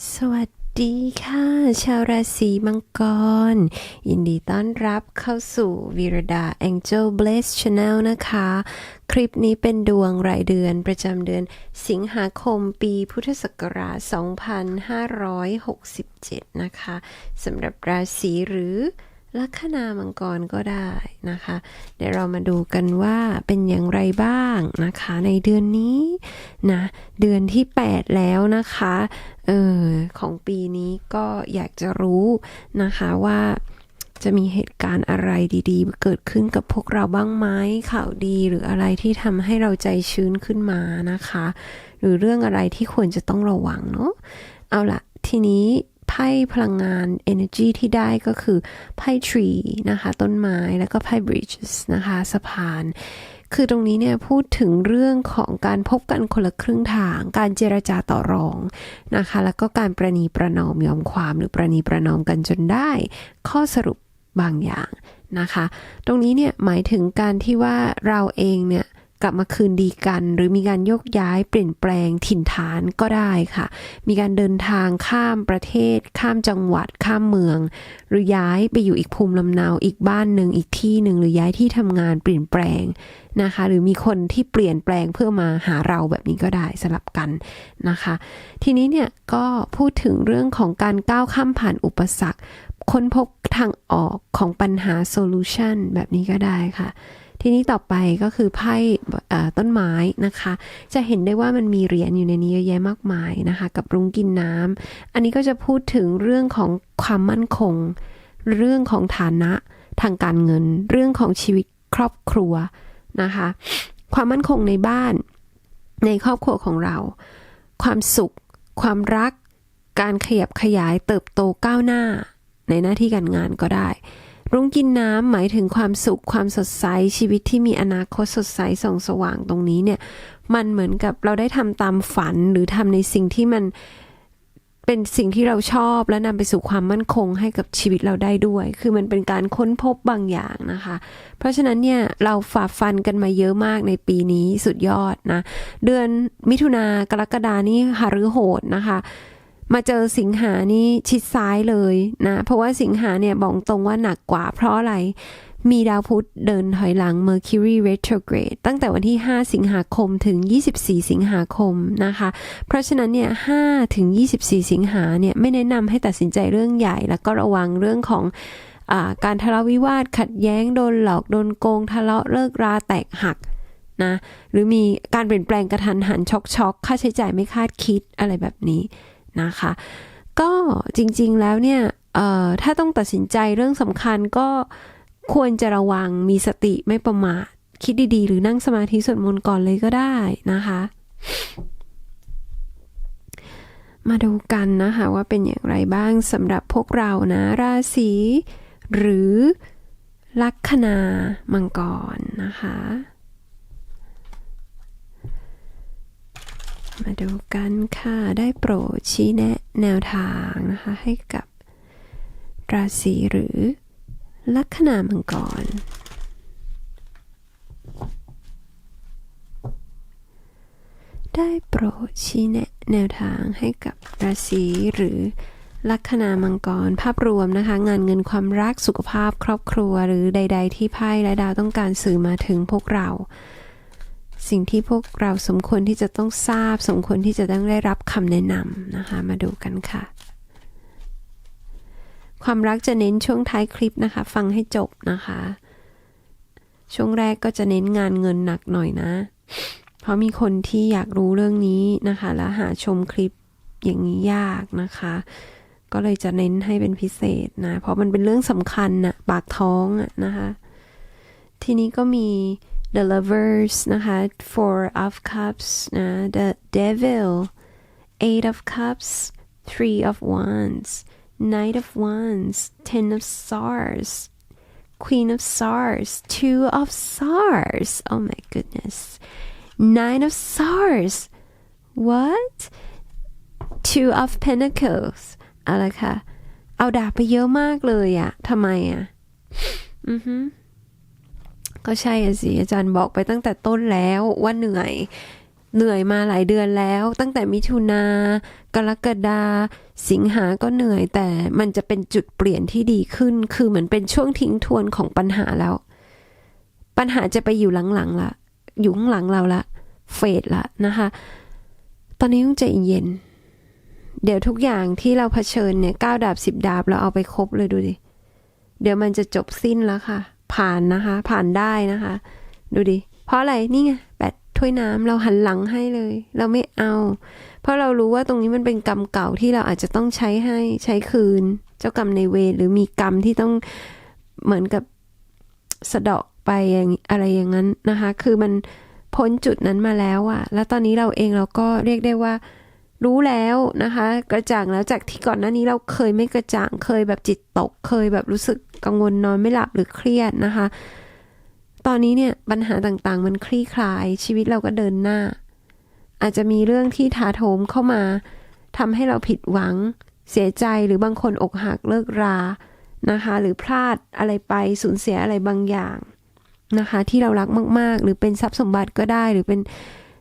สวัสดีค่ะ ชาวราศีมังกร ยินดีต้อนรับเข้าสู่วีรดา Angel Bliss Channel นะคะ คลิปนี้เป็นดวงรายเดือนประจำเดือนสิงหาคมปีพุทธศักราช 2567 นะคะสำหรับราศีหรือ ลัคนามังกรก็ได้นะคะ เดี๋ยวเรามาดูกันว่าเป็นอย่างไรบ้างนะคะ ในเดือนนี้นะ เดือนที่ 8 แล้วนะคะเออของปีนี้ก็อยากจะรู้นะคะว่าจะมีเหตุการณ์อะไรดีๆ เกิดขึ้นกับพวกเราบ้างไหมข่าวดีหรืออะไรที่ทำให้เราใจชื้นขึ้นมานะคะ หรือเรื่องอะไรที่ควรจะต้องระวังเนาะเอาละทีนี้ ไพ่พลังงาน energy ที่ได้ก็คือไพ่ tree นะคะ ต้นไม้แล้วก็ไพ่ bridges นะคะสะพาน คือตรงนี้เนี่ยพูดถึงเรื่องของการพบกันคนละครึ่งทาง การเจรจาต่อรองนะคะ แล้วก็การประนีประนอมยอมความหรือประนีประนอมกันจนได้ ข้อสรุปบางอย่างนะคะ ตรงนี้เนี่ยหมายถึงการที่ว่าเราเองเนี่ย กลับมาคืนดีกัน หรือมีการโยกย้ายเปลี่ยนแปลงถิ่นฐานก็ได้ค่ะ มีการเดินทางข้ามประเทศ ข้ามจังหวัด ข้ามเมือง หรือย้ายไปอยู่อีกภูมิลำเนาอีกบ้านหนึ่งอีกที่หนึ่งหรือย้ายที่ทำงานเปลี่ยนแปลงนะคะ หรือมีคนที่เปลี่ยนแปลงเพื่อมาหาเราแบบนี้ก็ได้สลับกันนะคะ ทีนี้เนี่ยก็พูดถึงเรื่องของการก้าวข้ามผ่านอุปสรรคค้นพบทางออกของปัญหาโซลูชันแบบนี้ก็ได้ค่ะ ทีนี้ต่อไปก็คือไพ่ต้นไม้นะคะ จะเห็นได้ว่ามันมีเหรียญอยู่ในนี้เยอะแยะมากมายนะคะ กับรุ้งกินน้ำอันนี้ก็จะพูดถึงเรื่องของความมั่นคง เรื่องของฐานะทางการเงิน เรื่องของชีวิตครอบครัวนะคะ ความมั่นคงในบ้าน ในครอบครัวของเรา ความสุข ความรัก การขยับขยายเติบโตก้าวหน้า ในหน้าที่การงานก็ได้ รุ้งกินน้ำหมายถึงความสุขความสดใสชีวิตที่มีอนาคตสดใสส่องสว่างตรงนี้เนี่ย มันเหมือนกับเราได้ทำตามฝันหรือทำในสิ่งที่มันเป็นสิ่งที่เราชอบและนำไปสู่ความมั่นคงให้กับชีวิตเราได้ด้วย คือมันเป็นการค้นพบบางอย่างนะคะ เพราะฉะนั้นเนี่ยเราฝ่าฟันกันมาเยอะมากในปีนี้สุดยอดนะ เดือนมิถุนากรกฎานี่หารือโหดนะคะ มาเจอสิงหานี่ชิดซ้ายเลยนะ เพราะว่าสิงหาเนี่ยบอกตรงว่าหนักกว่าเพราะอะไร มีดาวพุธเดินถอยหลัง Mercury retrograde ตั้งแต่วันที่ 5 สิงหาคมถึง 24 สิงหาคมนะคะ เพราะฉะนั้นเนี่ย5ถึง 24 สิงหาเนี่ยไม่แนะนำให้ตัดสินใจเรื่องใหญ่ แล้วก็ระวังเรื่องของอการทะเลาะวิวาท ขัดแย้ง โดนหลอก โดนโกง ทะเลาะเลิกราแตกหักนะ หรือมีการเปลี่ยนแปลงกระทันหันช็อกช็อกค่าใช้จ่ายไม่คาดคิดอะไรแบบนี้ นะคะ ก็จริงๆแล้วเนี่ยถ้าต้องตัดสินใจเรื่องสำคัญก็ควรจะระวังมีสติไม่ประมาทคิดดีๆ หรือนั่งสมาธิสวดมนต์ก่อนเลยก็ได้นะคะ มาดูกันนะคะว่าเป็นอย่างไรบ้างสำหรับพวกเรานะ ราศีหรือลัคนามังกรนะคะ มาดูกันค่ะ ได้โปรดชี้แนะแนวทางนะคะ ให้กับราศีหรือลัคนามังกร ได้โปรดชี้แนะแนวทางให้กับราศีหรือลัคนามังกรภาพรวมนะคะ งานเงินความรักสุขภาพครอบครัวหรือใด ๆ ที่ไพ่และดาวต้องการสื่อมาถึงพวกเรา สิ่งที่พวกเราสมควรที่จะต้องทราบ สมควรที่จะต้องได้รับคำแนะนำนะคะ มาดูกันค่ะ ความรักจะเน้นช่วงท้ายคลิปนะคะ ฟังให้จบนะคะ ช่วงแรกก็จะเน้นงานเงินหนักหน่อยนะ เพราะมีคนที่อยากรู้เรื่องนี้นะคะ แล้วหาชมคลิปอย่างนี้ยากนะคะ ก็เลยจะเน้นให้เป็นพิเศษนะ เพราะมันเป็นเรื่องสำคัญนะปากท้องอะนะคะ ทีนี้ก็มี the lovers นะคะ four of cups นะ the devil eight of cups three of wands knight of wands ten of swords queen of swords two of swords oh my goodness nine of swords what two of pentacles เอาละค่ะ เอาดาบไปเยอะมากเลยอะทำไมอะอือฮึ ก็ใช่สิอาจารย์บอกไปตั้งแต่ต้นแล้วว่าเหนื่อย เหนื่อยมาหลายเดือนแล้ว ตั้งแต่มิถุนากรกฎาสิงหาก็เหนื่อยแต่มันจะเป็นจุดเปลี่ยนที่ดีขึ้น คือเหมือนเป็นช่วงทิ้งทวนของปัญหาแล้ว ปัญหาจะไปอยู่หลังๆละอยู่ข้างหลังเราละเฟดละนะคะ ตอนนี้ต้องใจเย็น เดี๋ยวทุกอย่างที่เราเผชิญเนี่ยก้าดาบสิบดาบเราเอาไปครบเลยดูดิ เดี๋ยวมันจะจบสิ้นแล้วค่ะ ผ่านนะคะ ผ่านได้นะคะ ดูดิ เพราะอะไรนี่ไงแบตถ้วยน้ำเราหันหลังให้เลย เราไม่เอา เพราะเรารู้ว่าตรงนี้มันเป็นกรรมเก่าที่เราอาจจะต้องใช้ให้ใช้คืน เจ้ากรรมในเวรหรือมีกรรมที่ต้องเหมือนกับสะเดาะไปอย่างอะไรอย่างนั้นนะคะ คือมันพ้นจุดนั้นมาแล้วอะแล้วตอนนี้เราเองเราก็เรียกได้ว่า รู้แล้วนะคะ กระจ่างแล้วจากที่ก่อนหน้านี้เราเคยไม่กระจ่างเคยแบบจิตตก เคยแบบรู้สึกกังวลนอนไม่หลับหรือเครียดนะคะ ตอนนี้เนี่ยปัญหาต่างๆ มันคลี่คลาย ชีวิตเราก็เดินหน้า อาจจะมีเรื่องที่ถาโถมเข้ามาทำให้เราผิดหวัง เสียใจหรือบางคนอกหักเลิกรานะคะ หรือพลาดอะไรไปสูญเสียอะไรบางอย่างนะคะ ที่เรารักมาก ๆ หรือเป็นทรัพย์สมบัติก็ได้หรือเป็น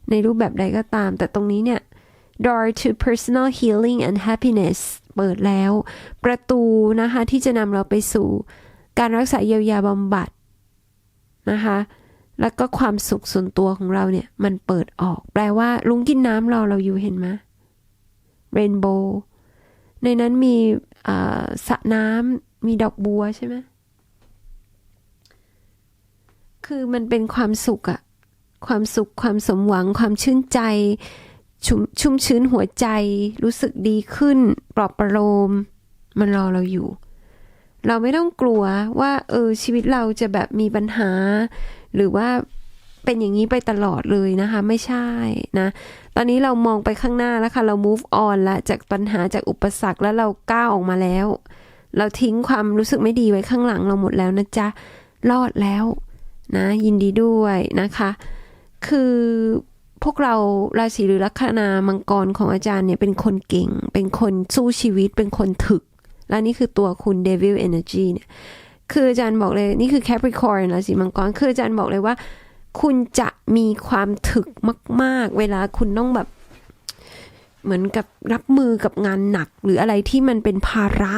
ในรูปแบบใดก็ตาม แต่ตรงนี้เนี่ย door to personal healing and happiness เปิดแล้ว ประตูนะคะที่จะนำเราไปสู่ การรักษาเยียวยาบำบัดนะคะแล้วก็ความสุขส่วนตัวของเราเนี่ย มันเปิดออก แปลว่า ลุงกินน้ำเราเราอยู่เห็นไหมเรนโบว์ในนั้นมีสระน้ำมีดอกบัวใช่ไหมคือมันเป็นความสุขอะความสุขความสมหวังความชื่นใจ ชุมชุ่มชื้นหัวใจ รู้สึกดีขึ้น ปลอบประโลม มันรอเราอยู่ เราไม่ต้องกลัวว่า เออ ชีวิตเราจะแบบมีปัญหา หรือว่าเป็นอย่างนี้ไปตลอดเลยนะคะ ไม่ใช่นะ ตอนนี้เรามองไปข้างหน้าแล้วค่ะเรา move on ละจากปัญหาจากอุปสรรคแล้วเราก้าวออกมาแล้ว เราทิ้งความรู้สึกไม่ดีไว้ข้างหลังเราหมดแล้วนะจ๊ะรอดแล้วนะ ยินดีด้วยนะคะ คือ พวกเราราศีหรือลัคนามังกรของอาจารย์เนี่ยเป็นคนเก่ง เป็นคนสู้ชีวิต เป็นคนถึก และนี่คือตัวคุณ Devil Energy เนี่ย คืออาจารย์บอกเลยนี่คือ Capricorn ราศีมังกร คืออาจารย์บอกเลยว่า คุณจะมีความถึกมาก ๆ เวลาคุณต้องแบบ เหมือนกับรับมือกับงานหนัก หรืออะไรที่มันเป็นภาระ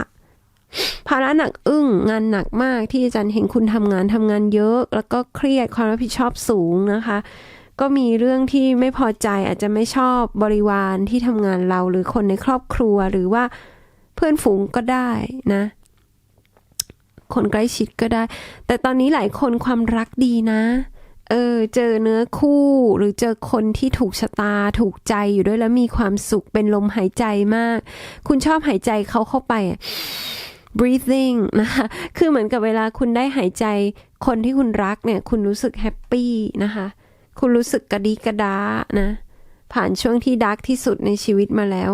ภาระหนักอึ้งงานหนักมากที่อาจารย์เห็นคุณทำงานทำงานเยอะ แล้วก็เครียดความรับผิดชอบสูงนะคะ ก็มีเรื่องที่ไม่พอใจอาจจะไม่ชอบบริวารที่ทำงานเราหรือคนในครอบครัวหรือว่าเพื่อนฝูงก็ได้นะ คนใกล้ชิดก็ได้ แต่ตอนนี้หลายคนความรักดีนะ เออ เจอเนื้อคู่หรือเจอคนที่ถูกชะตาถูกใจอยู่ด้วยแล้วมีความสุขเป็นลมหายใจมาก คุณชอบหายใจเขาเข้าไป breathing นะคะ คือเหมือนกับเวลาคุณได้หายใจคนที่คุณรักเนี่ย คุณรู้สึกแฮปปี้นะคะ คุณรู้สึกกระดีกระดานะ ผ่านช่วงที่ดาร์กที่สุดในชีวิตมาแล้ว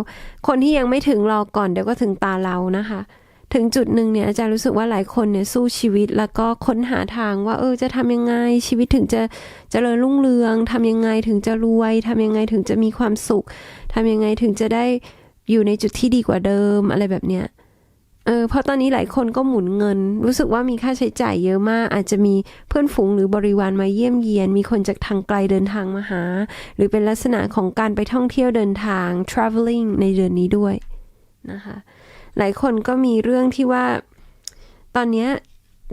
คนที่ยังไม่ถึงรอก่อนเดี๋ยวก็ถึงตาเรานะคะ ถึงจุดหนึ่งเนี่ยอาจารย์รู้สึกว่าหลายคนเนี่ยสู้ชีวิตแล้วก็ค้นหาทางว่า เออจะทำยังไงชีวิตถึงจะจะเจริญรุ่งเรืองทำยังไงถึงจะรวยทำยังไงถึงจะมีความสุขทำยังไงถึงจะได้อยู่ในจุดที่ดีกว่าเดิมอะไรแบบเนี้ย เออเพราะตอนนี้หลายคนก็หมุนเงิน รู้สึกว่ามีค่าใช้จ่ายเยอะมาก อาจจะมีเพื่อนฝูงหรือบริวารมาเยี่ยมเยียน มีคนจากทางไกลเดินทางมาหา หรือเป็นลักษณะของการไปท่องเที่ยวเดินทาง traveling ในเดือนนี้ด้วยนะคะหลายคนก็มีเรื่องที่ว่า ตอนนี้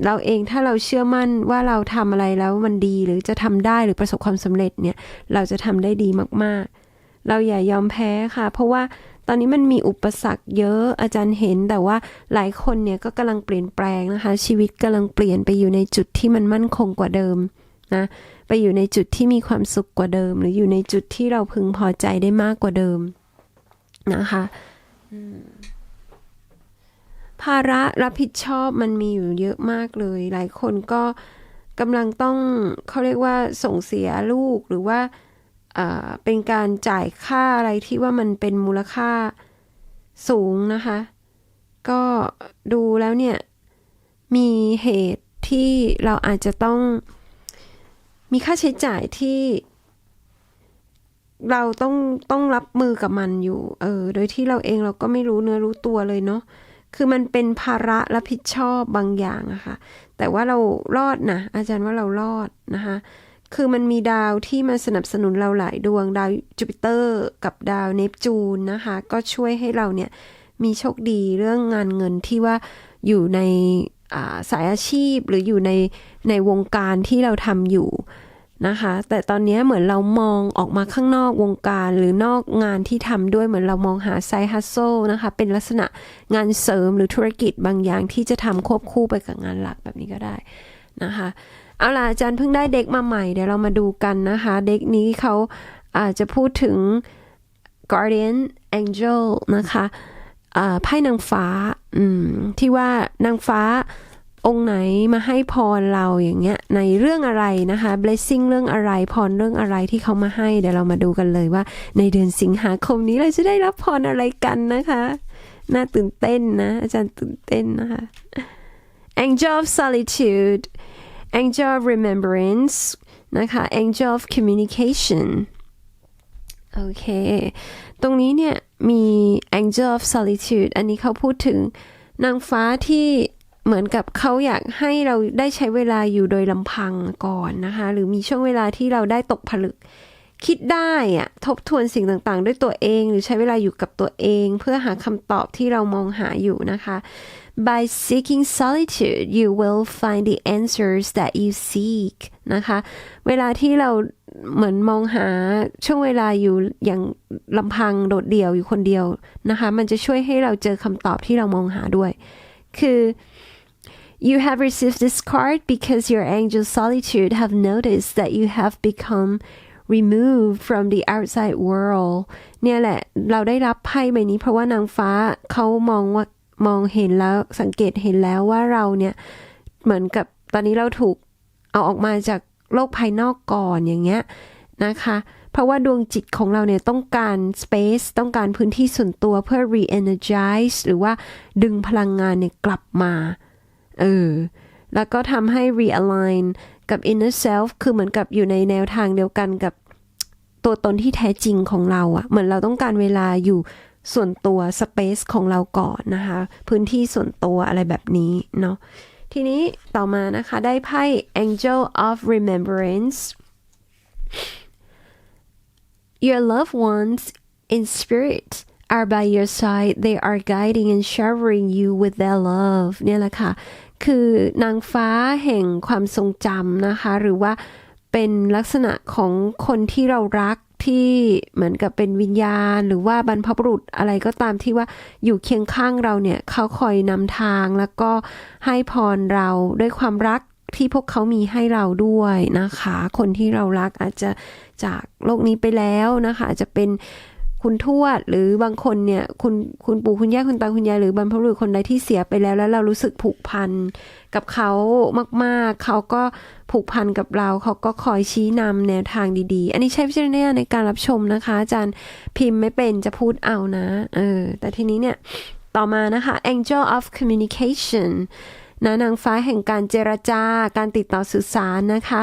เราเองถ้าเราเชื่อมั่นว่าเราทำอะไรแล้วมันดีหรือจะทำได้หรือประสบความสำเร็จเนี่ย เราจะทำได้ดีมากๆ เราอย่ายอมแพ้ค่ะ เพราะว่า ตอนนี้มันมีอุปสรรคเยอะอาจารย์เห็นแต่ว่าหลายคนเนี่ยก็กำลังเปลี่ยนแปลงนะคะ ชีวิตกำลังเปลี่ยนไปอยู่ในจุดที่มันมั่นคงกว่าเดิมนะไปอยู่ในจุดที่มีความสุขกว่าเดิม หรืออยู่ในจุดที่เราพึงพอใจได้มากกว่าเดิมนะคะภาระรับผิดชอบมันมีอยู่เยอะมากเลย หลายคนก็กำลังต้องเขาเรียกว่าส่งเสียลูกหรือว่า เป็นการจ่ายค่าอะไรที่ว่ามันเป็นมูลค่าสูงนะคะ ก็ดูแล้วเนี่ย มีเหตุที่เราอาจจะต้องมีค่าใช้จ่ายที่เราต้องต้องรับมือกับมันอยู่ เออ โดยที่เราเองเราก็ไม่รู้เนื้อรู้ตัวเลยเนาะ คือมันเป็นภาระรับผิดชอบบางอย่างอะคะ่ะ แต่ว่าเรารอดนะอาจารย์ว่าเรารอดนะคะ คือมันมีดาวที่มาสนับสนุนเราหลายดวงดาวจูปิเตอร์กับดาวเนปจูนนะคะ ก็ช่วยให้เราเนี่ยมีโชคดีเรื่องงานเงินที่ว่าอยู่ในาสายอาชีพหรืออยู่ในในวงการที่เราทำอยู่นะคะ แต่ตอนนี้เหมือนเรามองออกมาข้างนอกวงการหรือนอกงานที่ทำด้วยเหมือนเรามองหาไซฮัสโซนะคะ เป็นลักษณะงานเสริมหรือธุรกิจบางอย่างที่จะทำควบคู่ไปกับงานหลักแบบนี้ก็ได้นะคะ เอาล่ะอาจารย์เพิ่งได้เด็กมาใหม่ เดี๋ยวเรามาดูกันนะคะ เด็กนี้เขาอาจจะพูดถึง guardian angel นะคะอ่าไพ่นางฟ้าที่ว่านางฟ้าองค์ไหนมาให้พรเราอย่างเงี้ยในเรื่องอะไรนะคะ blessing เรื่องอะไรพรเรื่องอะไรที่เขามาให้เดี๋ยวเรามาดูกันเลยว่า ในเดือนสิงหาคมนี้เราจะได้รับพรอะไรกันนะคะน่าตื่นเต้นนะ อาจารย์ตื่นเต้นนะคะ angel of solitude angel of remembrance นะคะ angel of communication โอเค ตรงนี้เนี่ย มี angel of solitude อันนี้เขาพูดถึงนางฟ้าที่เหมือนกับเขาอยากให้เราได้ใช้เวลาอยู่โดยลำพังก่อนนะคะ หรือมีช่วงเวลาที่เราได้ตกผลึก คิดได้อะทบทวนสิ่งต่างๆ ด้วยตัวเอง หรือใช้เวลาอยู่กับตัวเอง เพื่อหาคำตอบที่เรามองหาอยู่นะคะ By seeking solitude you will find the answers that you seek นะคะ เวลาที่เราเหมือนมองหาช่วงเวลาอยู่อย่างลำพังโดดเดี่ยวอยู่คนเดียวนะคะ มันจะช่วยให้เราเจอคำตอบที่เรามองหาด้วย คือ You have received this card because your angel solitude have noticed that you have become removed from the outside world เนี่ยแหละ เราได้รับไพ่ใบนี้ เพราะว่านางฟ้าเขามองว่ามองเห็นแล้วสังเกตเห็นแล้วว่าเราเนี่ย เหมือนกับตอนนี้เราถูกเอาออกมาจากโลกภายนอกก่อนอย่างเงี้ยนะคะ เพราะว่าดวงจิตของเราเนี่ยต้องการ space ต้องการพื้นที่ส่วนตัวเพื่อ re-energize หรือว่าดึงพลังงานเนี่ยกลับมา เออ แล้วก็ทำให้ realign กับ inner self คือเหมือนกับอยู่ในแนวทางเดียวกันกับตัวตนที่แท้จริงของเราอะเหมือนเราต้องการเวลาอยู่ส่วนตัว space ของเราก่อนนะคะ พื้นที่ส่วนตัวอะไรแบบนี้เนาะทีนี้ต่อมานะคะได้ไพ่ angel of remembrance Your loved ones in spirit are by your side. They are guiding and showering you with their love เนี่ยแหละค่ะ คือนางฟ้าแห่งความทรงจำนะคะ หรือว่าเป็นลักษณะของคนที่เรารักที่เหมือนกับเป็นวิญญาณ หรือว่าบรรพบุรุษอะไรก็ตามที่ว่าอยู่เคียงข้างเราเนี่ยเขาคอยนำทางแล้วก็ให้พรเราด้วยความรักที่พวกเขามีให้เราด้วยนะคะ คนที่เรารักอาจจะจากโลกนี้ไปแล้วนะคะ อาจจะเป็น คุณทวดหรือบางคนเนี่ยคุณคุณปู่คุณย่าคุณตาคุณยายหรือบรรพบุรุษคนใดที่เสียไปแล้ว แล้วเรารู้สึกผูกพันกับเขามากๆ เขาก็ผูกพันกับเราเขาก็คอยชี้นำแนวทางดีๆ อันนี้ใช้วิจารณาณในการรับชมนะคะ อาจารย์พิมพ์ไม่เป็นจะพูดเอานะเออแต่ทีนี้เนี่ยต่อมานะคะ Angel of Communication นะนางฟ้าแห่งการเจรจาการติดต่อสื่อสารนะคะ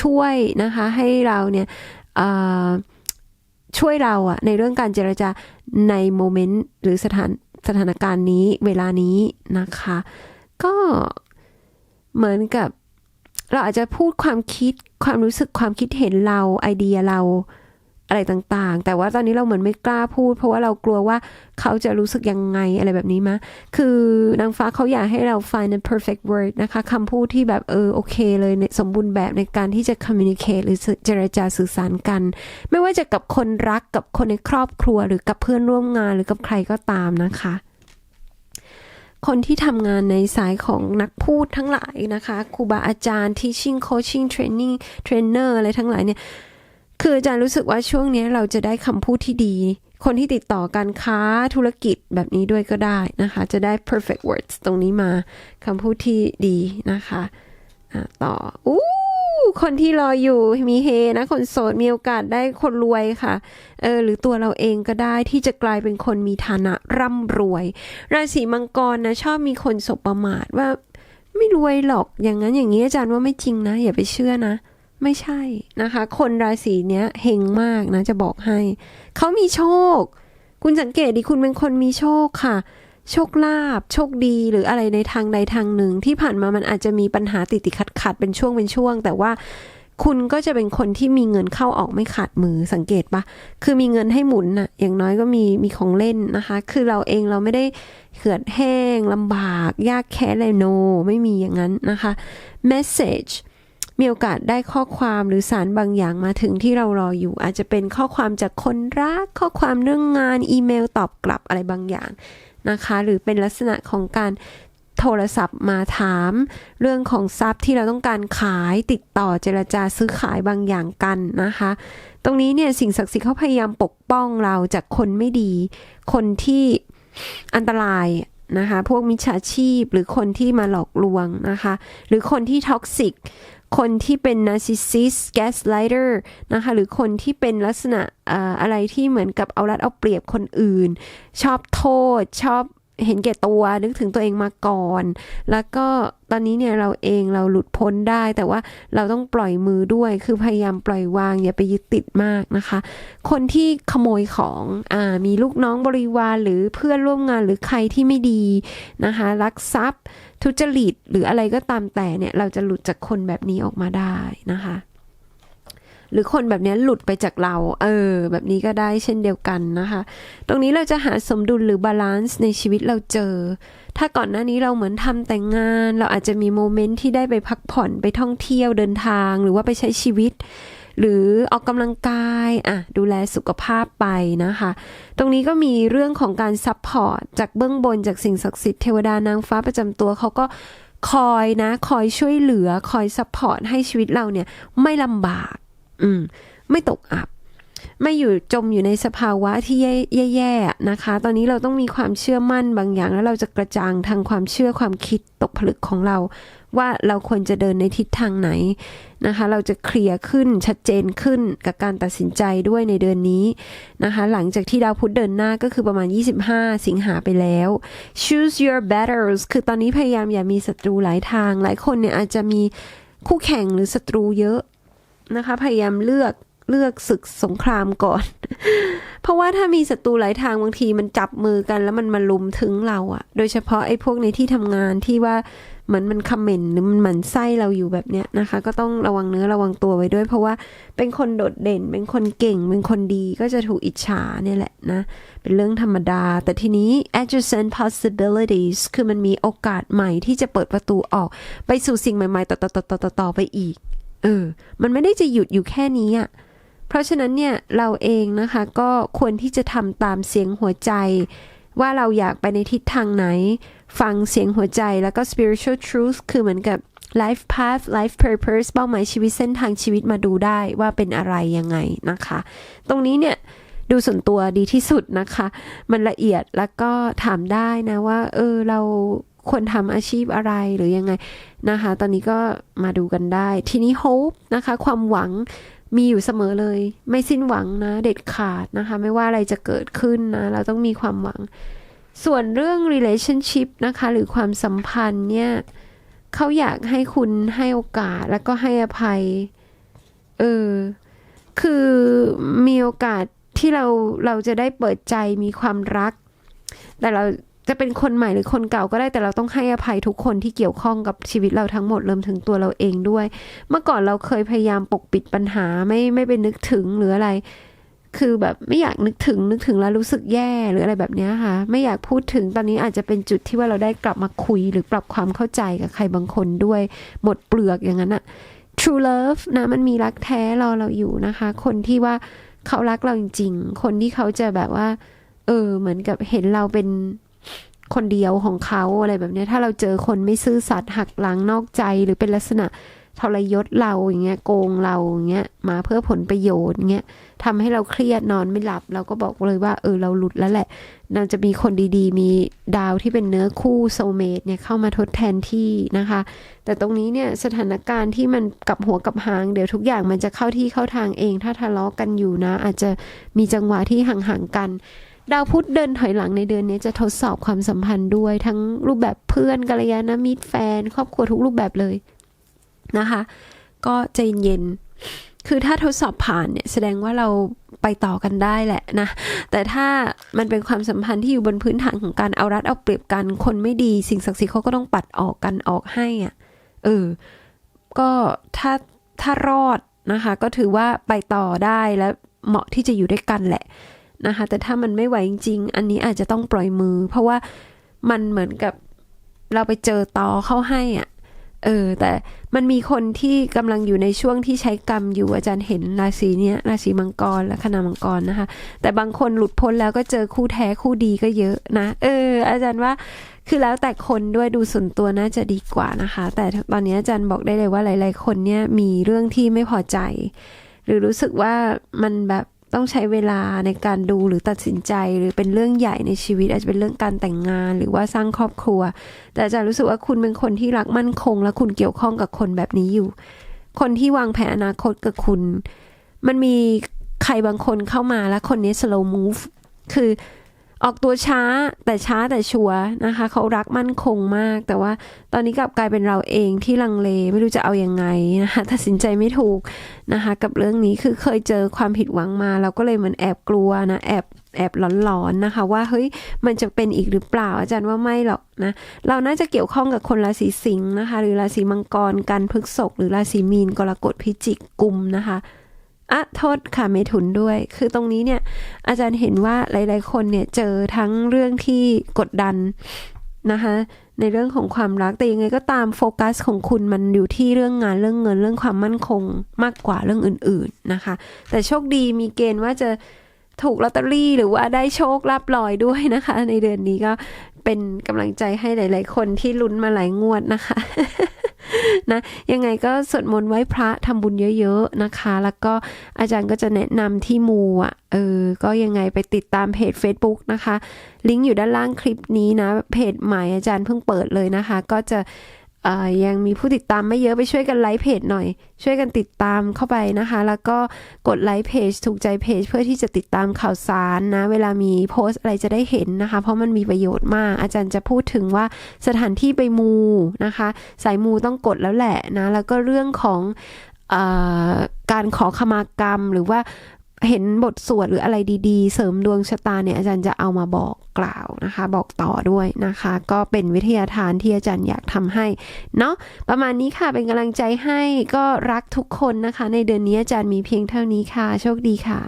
ช่วยนะคะให้เราเนี่ยช่วยเราอะในเรื่องการเจรจาในโมเมนต์หรือสถานสถานการณ์นี้เวลานี้นะคะ ก็เหมือนกับเราอาจจะพูดความคิดความรู้สึกความคิดเห็นเราไอเดียเรา อะไรต่างๆ แต่ว่าตอนนี้เราเหมือนไม่กล้าพูด เพราะว่าเรากลัวว่าเขาจะรู้สึกยังไงอะไรแบบนี้มะ คือนางฟ้าเขาอยากให้เรา find a perfect word นะคะคำพูดที่แบบเออโอเคเลยสมบูรณ์แบบในการที่จะ communicate หรือเจรจาสื่อสารกัน ไม่ว่าจะกับคนรักกับคนในครอบครัวหรือกับเพื่อนร่วมงานหรือกับใครก็ตามนะคะคนที่ทำงานในสายของนักพูดทั้งหลายนะคะครูบาอาจารย์ teaching coaching training trainer อะไรทั้งหลายเนี่ย คืออาจารย์รู้สึกว่าช่วงนี้เราจะได้คำพูดที่ดี คนที่ติดต่อการค้าธุรกิจแบบนี้ด้วยก็ได้นะคะ จะได้ perfect words ตรงนี้มาคำพูดที่ดีนะคะะต่ออู้คนที่รออยู่มีเฮนะคนโสดมีโอกาสได้คนรวยค่ะเออหรือตัวเราเองก็ได้ที่จะกลายเป็นคนมีฐานะร่ำรวย ราศีมังกรนะชอบมีคนสบประมาทว่าไม่รวยหรอกอย่างนั้นอย่างนี้อาจารย์ว่าไม่จริงนะ อย่าไปเชื่อนะ ไม่ใช่นะคะ คนราศีเนี้ยเฮงมากนะจะบอกให้ เขามีโชค คุณสังเกตดิคุณเป็นคนมีโชคค่ะ โชคลาภโชคดีหรืออะไรในทางใดทางหนึ่ง ที่ผ่านมามันอาจจะมีปัญหาติดติดขัดขัดเป็นช่วงเป็นช่วง แต่ว่าคุณก็จะเป็นคนที่มีเงินเข้าออกไม่ขาดมือสังเกตปะคือมีเงินให้หมุนน่ะ อย่างน้อยก็มีมีของเล่นนะคะ คือเราเองเราไม่ได้เหือดแห้งลำบาก ยากแค้นเลยโน ไม่มีอย่างนั้นนะคะ message มีโอกาสได้ข้อความหรือสารบางอย่างมาถึงที่เรารออยู่ อาจจะเป็นข้อความจากคนรัก ข้อความเรื่องงานอีเมลตอบกลับอะไรบางอย่างนะคะ หรือเป็นลักษณะของการโทรศัพท์มาถามเรื่องของทรัพย์ที่เราต้องการขายติดต่อเจรจาซื้อขายบางอย่างกันนะคะ ตรงนี้เนี่ยสิ่งศักดิ์สิทธิ์เขาพยายามปกป้องเราจากคนไม่ดี คนที่อันตรายนะคะ พวกมิจฉาชีพหรือคนที่มาหลอกลวงนะคะ หรือคนที่ท็อกซิก คนที่เป็น narcissist gaslighter นะคะหรือคนที่เป็นลักษณะเอ่ออะไรที่เหมือนกับเอารัดเอาเปรียบคนอื่น ชอบโทษชอบ เห็นแก่ตัวนึกถึงตัวเองมาก่อน แล้วก็ตอนนี้เนี่ยเราเองเราหลุดพ้นได้ แต่ว่าเราต้องปล่อยมือด้วยคือพยายามปล่อยวางอย่าไปยึดติดมากนะคะ คนที่ขโมยของอ่ามีลูกน้องบริวารหรือเพื่อนร่วมงานหรือใครที่ไม่ดีนะคะลักทรัพย์ ทุจริตหรืออะไรก็ตามแต่เนี่ยเราจะหลุดจากคนแบบนี้ออกมาได้นะคะ หรือคนแบบนี้หลุดไปจากเรา เออ แบบนี้ก็ได้เช่นเดียวกันนะคะ ตรงนี้เราจะหาสมดุลหรือบาลานซ์ในชีวิตเราเจอ ถ้าก่อนหน้านี้เราเหมือนทำแต่งงาน เราอาจจะมีโมเมนต์ที่ได้ไปพักผ่อนไปท่องเที่ยวเดินทาง หรือว่าไปใช้ชีวิตหรือออกกำลังกายอะดูแลสุขภาพไปนะคะ ตรงนี้ก็มีเรื่องของการซัพพอร์ตจากเบื้องบนจากสิ่งศักดิ์สิทธิ์เทวดานางฟ้าประจำตัวเขาก็คอยนะ คอยช่วยเหลือ คอยซัพพอร์ตให้ชีวิตเราเนี่ยไม่ลำบาก อืม ไม่ตกอับ ไม่อยู่จมอยู่ในสภาวะที่แย่ๆนะคะ ตอนนี้เราต้องมีความเชื่อมั่นบางอย่าง แล้วเราจะกระจางทางความเชื่อความคิดตกผลึกของเรา ว่าเราควรจะเดินในทิศทางไหนนะคะ เราจะเคลียร์ขึ้นชัดเจนขึ้นกับการตัดสินใจด้วยในเดือนนี้นะคะ หลังจากที่ดาวพุธเดินหน้าก็คือประมาณ 25 สิงหาไปแล้ว choose your battles คือตอนนี้พยายามอย่ามีศัตรูหลายทาง หลายคนเนี่ยอาจจะมีคู่แข่งหรือศัตรูเยอะ นะคะ พยายามเลือกเลือกศึกสงครามก่อน เพราะว่าถ้ามีศัตรูหลายทางบางทีมันจับมือกันแล้วมันมาลุมถึงเราอะโดยเฉพาะไอ้พวกในที่ทำงานที่ว่าเหมือนมันคอมเมนต์หรือมันหมันไส้เราอยู่แบบเนี้ยนะคะ ก็ต้องระวังเนื้อระวังตัวไว้ด้วย เพราะว่าเป็นคนโดดเด่น เป็นคนเก่ง เป็นคนดีก็จะถูกอิจฉาเนี่ยแหละนะ เป็นเรื่องธรรมดา แต่ทีนี้ adjacent possibilities คือมันมีโอกาสใหม่ที่จะเปิดประตูออกไปสู่สิ่งใหม่ๆ ต่อต่อต่อต่อต่อต่อไปอีก เออ มันไม่ได้จะหยุดอยู่แค่นี้อะเพราะฉะนั้นเนี่ยเราเองนะคะก็ควรที่จะทำตามเสียงหัวใจ ว่าเราอยากไปในทิศทางไหน ฟังเสียงหัวใจแล้วก็ spiritual truth คือเหมือนกับ life path life purpose เป้าหมายชีวิตเส้นทางชีวิตมาดูได้ว่าเป็นอะไรยังไงนะคะ ตรงนี้เนี่ยดูส่วนตัวดีที่สุดนะคะ มันละเอียดแล้วก็ถามได้นะว่า เออเรา ควรทำอาชีพอะไรหรือยังไงนะคะ ตอนนี้ก็มาดูกันได้ ทีนี้ hope นะคะ ความหวังมีอยู่เสมอเลย ไม่สิ้นหวังนะ เด็ดขาดนะคะ ไม่ว่าอะไรจะเกิดขึ้นนะ เราต้องมีความหวัง ส่วนเรื่อง relationship นะคะ หรือความสัมพันธ์เนี่ยเขาอยากให้คุณให้โอกาสแล้วก็ให้อภัย เออ คือมีโอกาสที่เราเราจะได้เปิดใจมีความรัก แต่เรา จะเป็นคนใหม่หรือคนเก่าก็ได้แต่เราต้องให้อภัยทุกคนที่เกี่ยวข้องกับชีวิตเราทั้งหมดรวมถึงตัวเราเองด้วย เมื่อก่อนเราเคยพยายามปกปิดปัญหาไม่ไม่ไปนึกถึงหรืออะไร คือแบบไม่อยากนึกถึงนึกถึงแล้วรู้สึกแย่หรืออะไรแบบนี้ค่ะ ไม่อยากพูดถึงตอนนี้อาจจะเป็นจุดที่ว่าเราได้กลับมาคุยหรือปรับความเข้าใจกับใครบางคนด้วย หมดเปลือกอย่างนั้นอะ true love นะมันมีรักแท้รอเราอยู่นะคะ คนที่ว่าเขารักเราจริงๆคนที่เขาจะแบบว่า เออเหมือนกับเห็นเราเป็น คนเดียวของเขาอะไรแบบนี้ถ้าเราเจอคนไม่ซื่อสัตย์หักหลังนอกใจหรือเป็นลักษณะทรยศเราอย่างเงี้ยโกงเราอย่างเงี้ยมาเพื่อผลประโยชน์เงี้ยทำให้เราเครียดนอนไม่หลับ เราก็บอกเลยว่าเออเราหลุดแล้วแหละเราจะมีคนดีๆ มีดาวที่เป็นเนื้อคู่โซเมตเนี่ยเข้ามาทดแทนที่นะคะ แต่ตรงนี้เนี่ยสถานการณ์ที่มันกับหัวกับหาง เดี๋ยวทุกอย่างมันจะเข้าที่เข้าทางเอง ถ้าทะเลาะกันอยู่นะ อาจจะมีจังหวะที่ห่างๆกัน ดาวพุธเดินถอยหลังในเดือนนี้จะทดสอบความสัมพันธ์ด้วยทั้งรูปแบบเพื่อนกัลยาณมิตรแฟน ครอบครัวทุกรูปแบบเลยนะคะ ก็ใจเย็นคือถ้าทดสอบผ่านเนี่ยแสดงว่าเราไปต่อกันได้แหละนะ แต่ถ้ามันเป็นความสัมพันธ์ที่อยู่บนพื้นฐานของการเอารัดเอาเปรียบกัน คนไม่ดีสิ่งศักดิ์สิทธิ์เขาก็ต้องปัดออกกันออกให้อะเออ ก็ถ้าถ้ารอดนะคะ ก็ถือว่าไปต่อได้และเหมาะที่จะอยู่ด้วยกันแหละ นะคะ แต่ถ้ามันไม่ไหวจริง ๆ อันนี้อาจจะต้องปล่อยมือ เพราะว่ามันเหมือนกับเราไปเจอตอเข้าให้อะ่ะเออ แต่มันมีคนที่กำลังอยู่ในช่วงที่ใช้กรรมอยู่อาจารย์เห็นราศีเนี้ยราศีมังกรและคณามังกรนะคะ แต่บางคนหลุดพ้นแล้วก็เจอคู่แท้คู่ดีก็เยอะนะเออ อาจารย์ว่าคือแล้วแต่คนด้วยดูส่วนตัวน่าจะดีกว่านะคะ แต่ตอนนี้อาจารย์บอกได้เลยว่าหลาย ๆ คนเนี่ยมีเรื่องที่ไม่พอใจ หรือรู้สึกว่ามันแบบ ต้องใช้เวลาในการดูหรือตัดสินใจหรือเป็นเรื่องใหญ่ในชีวิต อาจจะเป็นเรื่องการแต่งงานหรือว่าสร้างครอบครัว แต่อาจารย์รู้สึกว่าคุณเป็นคนที่รักมั่นคง และคุณเกี่ยวข้องกับคนแบบนี้อยู่ คนที่วางแผนอนาคตกับคุณ มันมีใครบางคนเข้ามาแล้วคนนี้ slow move คือ ออกตัวช้าแต่ช้าแต่ชัวร์นะคะ เขารักมั่นคงมาก แต่ว่าตอนนี้กลับกลายเป็นเราเองที่ลังเลไม่รู้จะเอาอยัางไงนะคะตัดสินใจไม่ถูกนะคะ กับเรื่องนี้คือเคยเจอความผิดหวังมา เราก็เลยเหมือนแอบกลัวนะแอบแอบหลอนๆนะคะ ว่าเฮ้ยมันจะเป็นอีกหรือเปล่าอาจารย์ว่าไม่หรอกนะเราน่าจะเกี่ยวข้องกับคนราศีสิงห์นะคะ หรือราศีมังกรกันพฤกษกหรือราศีมีนกรกฎพิจิกกุมนะคะ อะโทษค่ะเมถุนด้วย คือตรงนี้เนี่ย อาจารย์เห็นว่าหลาย ๆ คนเนี่ยเจอทั้งเรื่องที่กดดันนะคะในเรื่องของความรักแต่ยังไงก็ตามโฟกัสของคุณมันอยู่ที่เรื่องงานเรื่องเงินเรื่องความมั่นคงมากกว่าเรื่องอื่น ๆนะคะ แต่โชคดีมีเกณฑ์ว่าจะถูกลอตเตอรี่หรือว่าได้โชคลาบลอยด้วยนะคะ ในเดือนนี้ก็เป็นกำลังใจให้หลาย ๆ คนที่ลุ้นมาหลายงวดนะคะ นะยังไงก็สวดมนต์ไหว้พระทำบุญเยอะๆนะคะ แล้วก็อาจารย์ก็จะแนะนำที่มูอะเออก็ยังไงไปติดตามเพจ Facebook นะคะ ลิงก์อยู่ด้านล่างคลิปนี้นะเพจใหม่อาจารย์เพิ่งเปิดเลยนะคะ ก็จะ ยังมีผู้ติดตามไม่เยอะไปช่วยกันไลค์เพจหน่อย ช่วยกันติดตามเข้าไปนะคะ แล้วก็กดไลค์เพจถูกใจเพจเพื่อที่จะติดตามข่าวสารนะ เวลามีโพสต์อะไรจะได้เห็นนะคะ เพราะมันมีประโยชน์มาก อาจารย์จะพูดถึงว่าสถานที่ไปมูนะคะ สายมูต้องกดแล้วแหละนะ แล้วก็เรื่องของอการขอขมากรรมหรือว่า เห็นบทสวดหรืออะไรดีๆ เสริมดวงชะตาเนี่ยอาจารย์จะเอามาบอกกล่าวนะคะ บอกต่อด้วยนะคะ ก็เป็นวิทยาทานที่อาจารย์อยากทำให้เนาะประมาณนี้ค่ะเป็นกำลังใจให้ก็รักทุกคนนะคะ ในเดือนนี้อาจารย์มีเพียงเท่านี้ค่ะ โชคดีค่ะ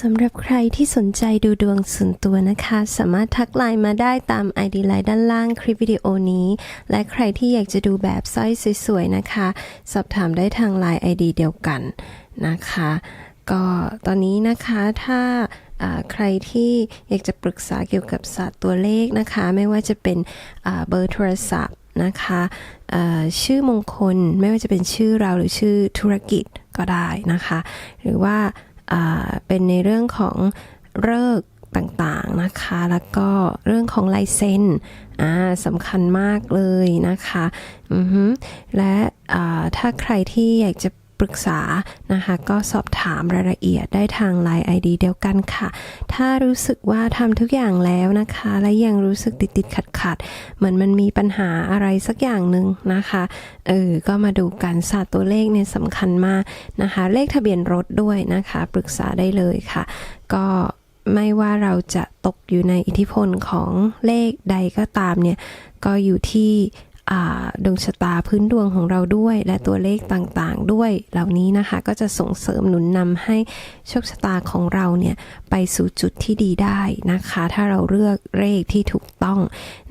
สำหรับใครที่สนใจดูดวงส่วนตัวนะคะ สามารถทักไลน์มาได้ตาม ID ไลน์ด้านล่างคลิปวิดีโอนี้ และใครที่อยากจะดูแบบสร้อยสวยๆนะคะ สอบถามได้ทางไลน์ ID เดียวกัน นะคะ ก็ตอนนี้นะคะถ้าใครที่อยากจะปรึกษาเกี่ยวกับศาสตร์ตัวเลขนะคะ ไม่ว่าจะเป็นเบอร์โทรศัพท์นะคะชื่อมงคลไม่ว่าจะเป็นชื่อเราหรือชื่อธุรกิจก็ได้นะคะ หรือว่าเป็นในเรื่องของเลิกต่างๆนะคะ แล้วก็เรื่องของลายเซ็นสำคัญมากเลยนะคะและถ้าใครที่อยากจะ ปรึกษานะคะ ก็สอบถามรายละเอียดได้ทาง Line ID เดียวกันค่ะ ถ้ารู้สึกว่าทำทุกอย่างแล้วนะคะ และยังรู้สึกติดติดขัดขัดเหมือนมันมีปัญหาอะไรสักอย่างหนึ่งนะคะเออก็มาดูกันศาสตร์ตัวเลขเนี่ยสำคัญมากนะคะ เลขทะเบียนรถด้วยนะคะ ปรึกษาได้เลยค่ะ ก็ไม่ว่าเราจะตกอยู่ในอิทธิพลของเลขใดก็ตามเนี่ย ก็อยู่ที่ ดวงชะตาพื้นดวงของเราด้วย และตัวเลขต่างๆ ด้วยเหล่านี้นะคะก็จะส่งเสริมหนุนนำให้โชคชะตาของเราเนี่ยไปสู่จุดที่ดีได้นะคะ ถ้าเราเลือกเลขที่ถูกต้อง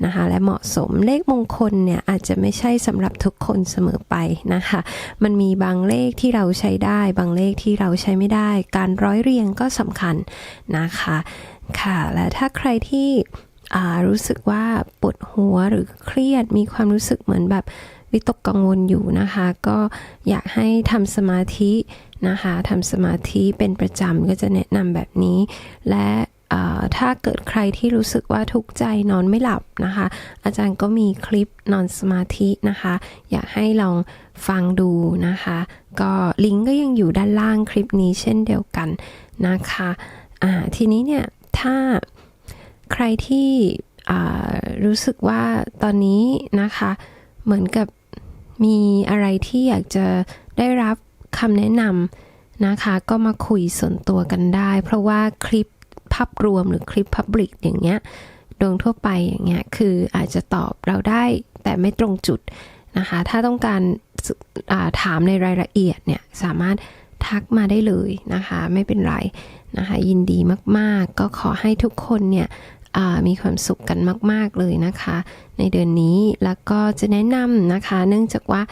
นะคะ และเหมาะสมเลขมงคลเนี่ยอาจจะไม่ใช่สำหรับทุกคนเสมอไปนะคะ มันมีบางเลขที่เราใช้ได้ บางเลขที่เราใช้ไม่ได้ การร้อยเรียงก็สำคัญนะคะค่ะและถ้าใครที่ รู้สึกว่าปวดหัวหรือเครียดมีความรู้สึกเหมือนแบบวิตกกังวลอยู่นะคะ ก็อยากให้ทำสมาธินะคะทำสมาธิเป็นประจำก็จะแนะนำแบบนี้ และถ้าเกิดใครที่รู้สึกว่าทุกข์ใจนอนไม่หลับนะคะ อาจารย์ก็มีคลิปนอนสมาธินะคะ อยากให้ลองฟังดูนะคะ ก็ลิงก์ก็ยังอยู่ด้านล่างคลิปนี้เช่นเดียวกันนะคะอ่าทีนี้เนี่ยถ้า ใครที่รู้สึกว่าตอนนี้นะคะ เหมือนกับมีอะไรที่อยากจะได้รับคำแนะนำนะคะ ก็มาคุยส่วนตัวกันได้ เพราะว่าคลิปภาพรวมหรือคลิปพับลิกอย่างเงี้ยโดยทั่วไปอย่างเงี้ยคืออาจจะตอบเราได้แต่ไม่ตรงจุดนะคะ ถ้าต้องการาถามในรายละเอียดเนี่ยสามารถทักมาได้เลยนะคะ ไม่เป็นไรนะคะ ยินดีมากๆ ก็ขอให้ทุกคนเนี่ย มีความสุขกันมาก ๆ เลยนะคะ ในเดือนนี้แล้วก็จะแนะนำนะคะ เนื่องจากว่า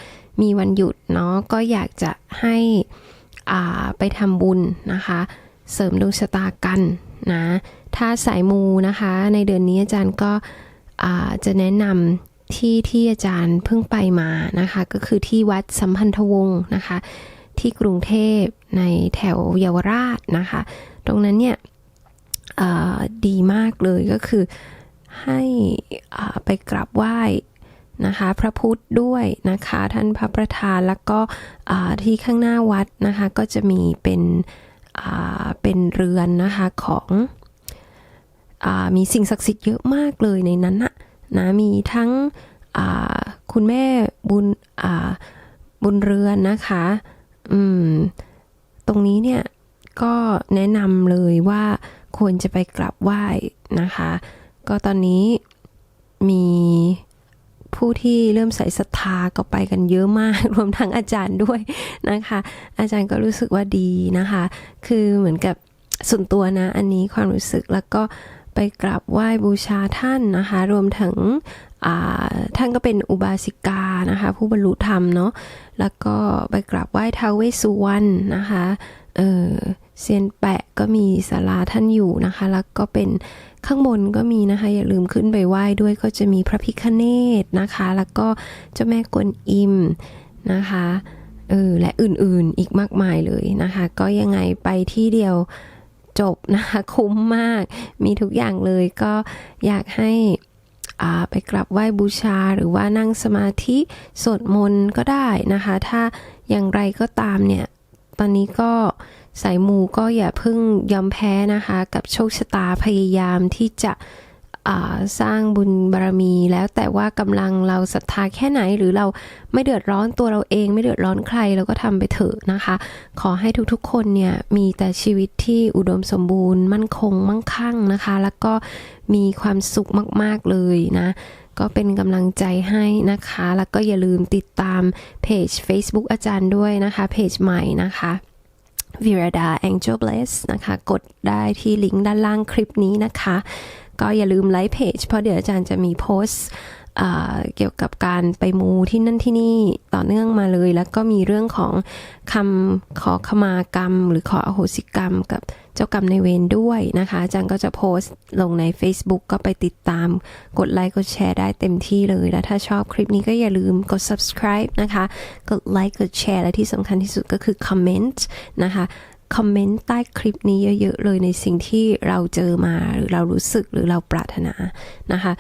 มีวันหยุดเนาะก็อยากจะให้อ่าไปทำบุญนะคะ เสริมดวงชะตากันนะถ้าสายมูนะคะ ในเดือนนี้อาจารย์ก็จะแนะนำที่ที่อาจารย์เพิ่งไปมานะคะ ก็คือที่วัดสัมพันธวงศ์นะคะ ที่กรุงเทพในแถวเยาวราชนะคะ ตรงนั้นเนี่ย ดีมากเลยก็คือให้ไปกราบไหว้นะคะพระพุทธด้วยนะคะท่านพระประธานแล้วก็ที่ข้างหน้าวัดนะคะก็จะมีเป็นเป็นเรือนนะคะของอมีสิ่งศักดิ์สิทธิ์เยอะมากเลยในนั้นนะนะมีทั้งคุณแม่บุญบุญเรือนนะคะอืมตรงนี้เนี่ยก็แนะนำเลยว่า ควรจะไปกราบไหว้นะคะ ก็ตอนนี้มีผู้ที่เริ่มใส่ศรัทธาก็ไปกันเยอะมาก รวมทั้งอาจารย์ด้วยนะคะ อาจารย์ก็รู้สึกว่าดีนะคะ คือเหมือนกับส่วนตัวนะอันนี้ความรู้สึกแล้วก็ไปกราบไหว้บูชาท่านนะคะ รวมถึงท่านก็เป็นอุบาสิกานะคะ ผู้บรรลุธรรมเนาะแล้วก็ไปกราบไหว้ท้าวเวสสุวรรณนะคะเออ เซียนแปะก็มีศาลาท่านอยู่นะคะ แล้วก็เป็นข้างบนก็มีนะคะ อย่าลืมขึ้นไปไหว้ด้วยก็จะมีพระพิฆเนศนะคะ แล้วก็เจ้าแม่กวนอิมนะคะเออและอื่นๆอีกมากมายเลยนะคะ ก็ยังไงไปที่เดียวจบนะคะ คุ้มมาก มีทุกอย่างเลยก็อยากให้อ่าไปกราบไหว้บูชาหรือว่านั่งสมาธิสวดมนต์ก็ได้นะคะ ถ้าอย่างไรก็ตามเนี่ย ตอนนี้ก็ สายมูก็อย่าเพิ่งยอมแพ้นะคะ กับโชคชะตาพยายามที่จะสร้างบุญบารมีแล้วแต่ว่ากำลังเราศรัทธาแค่ไหนหรือเราไม่เดือดร้อนตัวเราเองไม่เดือดร้อนใครเราก็ทำไปเถอะนะคะ ขอให้ทุกๆคนเนี่ยมีแต่ชีวิตที่อุดมสมบูรณ์ มั่นคงมั่งคั่งนะคะ แล้วก็มีความสุขมากๆเลยนะก็เป็นกำลังใจให้นะคะ แล้วก็อย่าลืมติดตามเพจ Facebook อาจารย์ด้วยนะคะเพจใหม่นะคะ v i r a d a Angel Bless นะคะ กดได้ที่ลิงก์ด้านล่างคลิปนี้นะคะ ก็อย่าลืมไลค์เพจเพราะเดี๋ยวอาจารย์จะมีโพสต์เกี่ยวกับการไปมูที่นั่นที่นี่ต่อเนื่องมาเลย แล้วก็มีเรื่องของคำขอขมากรรม หรือขออโหสิกรรมกับ เจ้ากรรมในเวรด้วยนะคะอาจารย์ก็จะโพสต์ลงใน Facebook ก็ไปติดตาม กดไลค์กดแชร์ได้เต็มที่เลยแล้วถ้าชอบคลิปนี้ก็อย่าลืมกด subscribe นะคะ กดไลค์กดแชร์และที่สำคัญที่สุดก็คือ comment นะคะคอมเมนต์ใต้คลิปนี้เยอะๆเลยในสิ่งที่เราเจอมาหรือเรารู้สึกหรือเราปรารถนานะคะ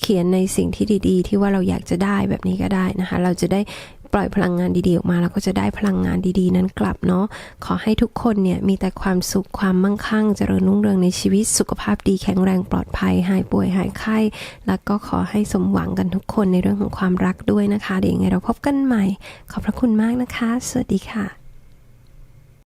เขียนในสิ่งที่ดีๆ ที่ว่าเราอยากจะได้แบบนี้ก็ได้นะคะ เราจะได้ ปล่อยพลังงานดีๆออกมาเราก็จะได้พลังงานดีๆ นั้นกลับเนาะขอให้ทุกคนเนี่ยมีแต่ความสุขความมั่งคั่งเจริญรุ่งเรืองในชีวิตสุขภาพดีแข็งแรงปลอดภัย หายป่วยหายไข้ แล้วก็ขอให้สมหวังกันทุกคนในเรื่องของความรักด้วยนะคะเดี๋ยวยังไงเราพบกันใหม่ ขอบพระคุณมากนะคะ สวัสดีค่ะ